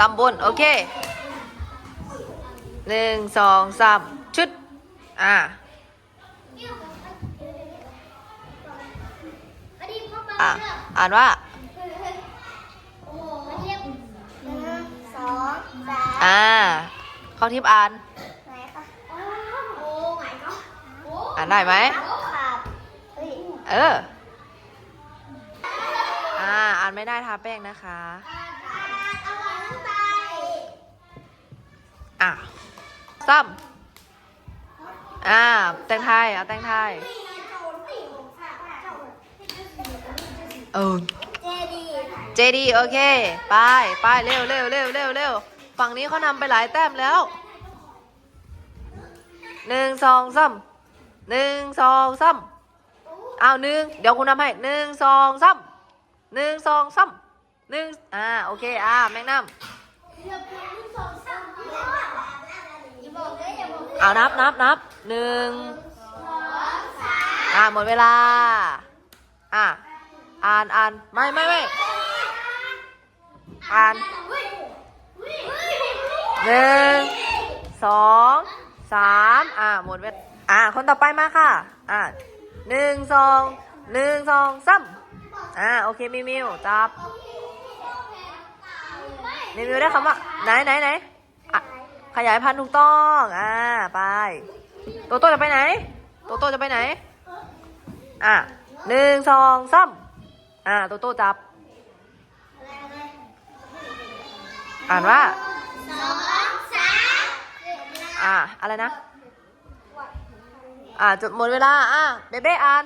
ตำบลโอเคหนึ่งสองสามชุด อ่าอะอ่านว่าสองสามอ่าเข้าทิพย์อ่านไหนคะโอ้ my god อ่านได้ไหมครับเฮ้ยเออ อ่า อ่านไม่ได้ทาแป้งนะคะ เอาหวานน้ำตาล อะ ซ้ำอ่า แตงไทย เอาแตงไทย เออเจดีเจดีโอเค ไป ไป เร็วเร็วเร็วเร็วเร็วฝั่งนี้เขานำไปหลายแต้มแล้ว หนึ่งสองซ้ำหนึ่งสองซ้ำเอาหนึ่งเดี๋ยวคุณทำให้หนึ่งสองซ้ำหนึ่งสองซ้ำหนึ่งอ่า โอเค อ่า แมงน้ำอย่าบอก เลยอย่าบอกเลยเอานับนับนับหนึ่งอ่าหมดเวลา อ่าอ่านอ่านไม่ไม่ไม่อ่านหนึ่งสองสามอ่าหมดเวลาอ่าคนต่อไปมาค่ะ อ่าหนึ่งสองหนึ่งสองสามอ่าโอเคมิวมิวจับมิวมิวได้คำว่าไหนไหนไหนอะ ขยายพันธุ์ถูกต้องอ่าไปโตโต้จะไปไหนโตโต้จะไปไหน อะหนึ่งสองสามอ่าโตโต้จับ อ่านว่าสองสามอ่าอะไรนะ อ่าจุดหมดเวลา อ่าเบเบ้อ่าน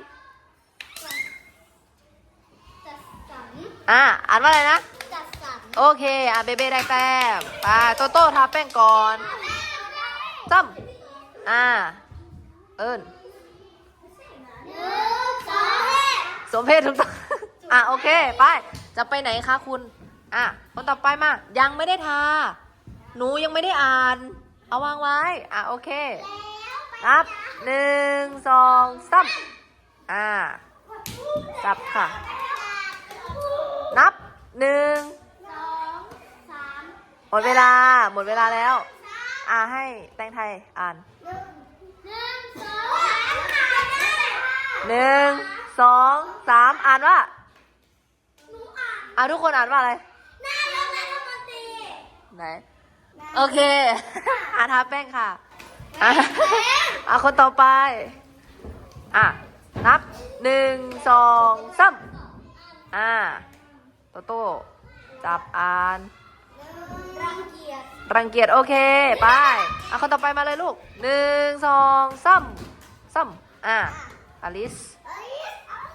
จัดสรรอ่าอ่านว่าอะไรนะจัดสรรโอเค อ่าเบเบ้ได้แต้มไป โตโต้ทาแป้งก่อนซ้ำอ่า เอิญหนึ่งสองสมเพศถูกต้องอะโอเค ไป จะไปไหนคะคุณ อะ คนต่อไปมา ยังไม่ได้ทา หนูยังไม่ได้อ่าน เอาวางไว้ อะโอเคนับหนึ่งสองสามอ่าจับค่ะ มดเวลา หมดเวลาแล้ว อ่าให้แตงไทยอ่านหนึ่งสองสามหนึ่งสองสามอ่านว่าอ่าทุกคนอ่านว่าอะไรนายกรัฐมนตรีไหนโอเค อ่าทาแป้งค่ะอะอะคนต่อไป อะนับหนึ่งสองสามอ่าโตโต้จับอ่าน รังเกียจรังเกียจโอเค ไปอะคนต่อไปมาเลยลูกหนึ่งสองสามสามอ่าอลิส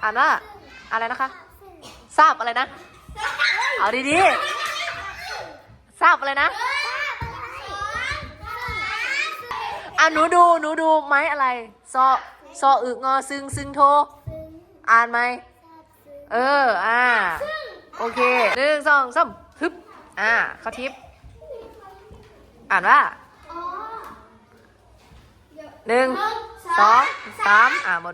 อ่านว่า อะไรนะคะ ทราบอะไรนะ เอาดีๆทราบอะไรนะอะหนูดู หนูดูไม้อะไร ซอ ซออึกงอซึงซึงโท อ่านไหม เออ อ่า โอเคหนึ่งสองสามฮึบ อ่าเขาทิป อ่านว่าหนึ่งสองสามอ่าหมด